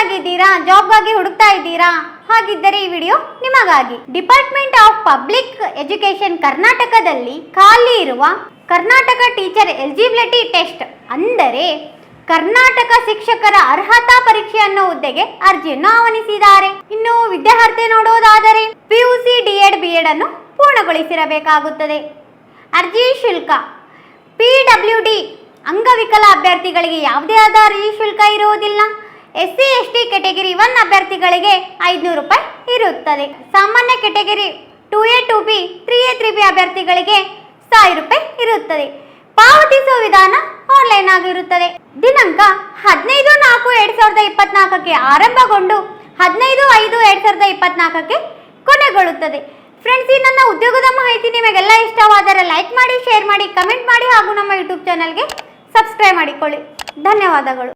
ಆಗಿದ್ದೀರಾ ಜಾಬ್ಗಾಗಿ ಹುಡುಕ್ತಾ ಇದ್ದೀರಾ? ಹಾಗಿದ್ದರೆ ಈ ವಿಡಿಯೋ ನಿಮಗಾಗಿ. ಡಿಪಾರ್ಟ್ಮೆಂಟ್ ಆಫ್ ಪಬ್ಲಿಕ್ ಎಜುಕೇಶನ್ ಕರ್ನಾಟಕದಲ್ಲಿ ಖಾಲಿ ಇರುವ ಕರ್ನಾಟಕ ಟೀಚರ್ ಎಲಿಜಿಬಿಲಿಟಿ ಟೆಸ್ಟ್ ಅಂದರೆ ಕರ್ನಾಟಕ ಶಿಕ್ಷಕರ ಅರ್ಹತಾ ಪರೀಕ್ಷೆ ಅನ್ನೋ ಹುದ್ದೆಗೆ ಅರ್ಜಿಯನ್ನು ಆಹ್ವಾನಿಸಿದ್ದಾರೆ. ಇನ್ನು ವಿದ್ಯಾರ್ಥಿ ನೋಡುವುದಾದರೆ ಪಿಯುಸಿ ಬಿ ಎಡ್ ಅನ್ನು ಪೂರ್ಣಗೊಳಿಸಿರಬೇಕಾಗುತ್ತದೆ. ಅರ್ಜಿ ಶುಲ್ಕ. ಪಿ ಡಬ್ಲ್ಯೂ ಡಿ ಅಂಗವಿಕಲ ಅಭ್ಯರ್ಥಿಗಳಿಗೆ ಯಾವುದೇ ಆದ ಅರ್ಜಿ ಶುಲ್ಕ ಇರುವುದಿಲ್ಲ. S C S T category one ಅಭ್ಯರ್ಥಿಗಳಿಗೆ ಐದುನೂರು ರೂಪಾಯಿ ಇರುತ್ತದೆ. ಸಾಮಾನ್ಯ category two A two B three A three B ಅಭ್ಯರ್ಥಿಗಳಿಗೆ ಸಾವಿರ ರೂಪಾಯಿ ಇರುತ್ತದೆ. ಪಾವತಿಸುವ ವಿಧಾನ ಆನ್ಲೈನ್ ಆಗಿರುತ್ತದೆ ದಿನಾಂಕ ಹದಿನೈದು ನಾಲ್ಕು ಎರಡ್ ಸಾವಿರದ ಇಪ್ಪತ್ನಾಲ್ಕಕ್ಕೆ ಆರಂಭಗೊಂಡು ಹದಿನೈದು ಐದು ಎರಡ್ ಸಾವಿರದ ಇಪ್ಪತ್ನಾಲ್ಕಕ್ಕೆ ಕೊನೆಗೊಳ್ಳುತ್ತದೆ. ಫ್ರೆಂಡ್ಸ್ ಈ ನನ್ನ ಉದ್ಯೋಗದ ಮಾಹಿತಿ ನಿಮಗೆಲ್ಲ ಇಷ್ಟವಾದರೆ ಲೈಕ್ ಮಾಡಿ ಶೇರ್ ಮಾಡಿ ಕಮೆಂಟ್ ಮಾಡಿ ಹಾಗೂ ನಮ್ಮ ಯೂಟ್ಯೂಬ್ ಚಾನಲ್ಗೆ ಸಬ್ಸ್ಕ್ರೈಬ್ ಮಾಡಿಕೊಳ್ಳಿ. ಧನ್ಯವಾದಗಳು.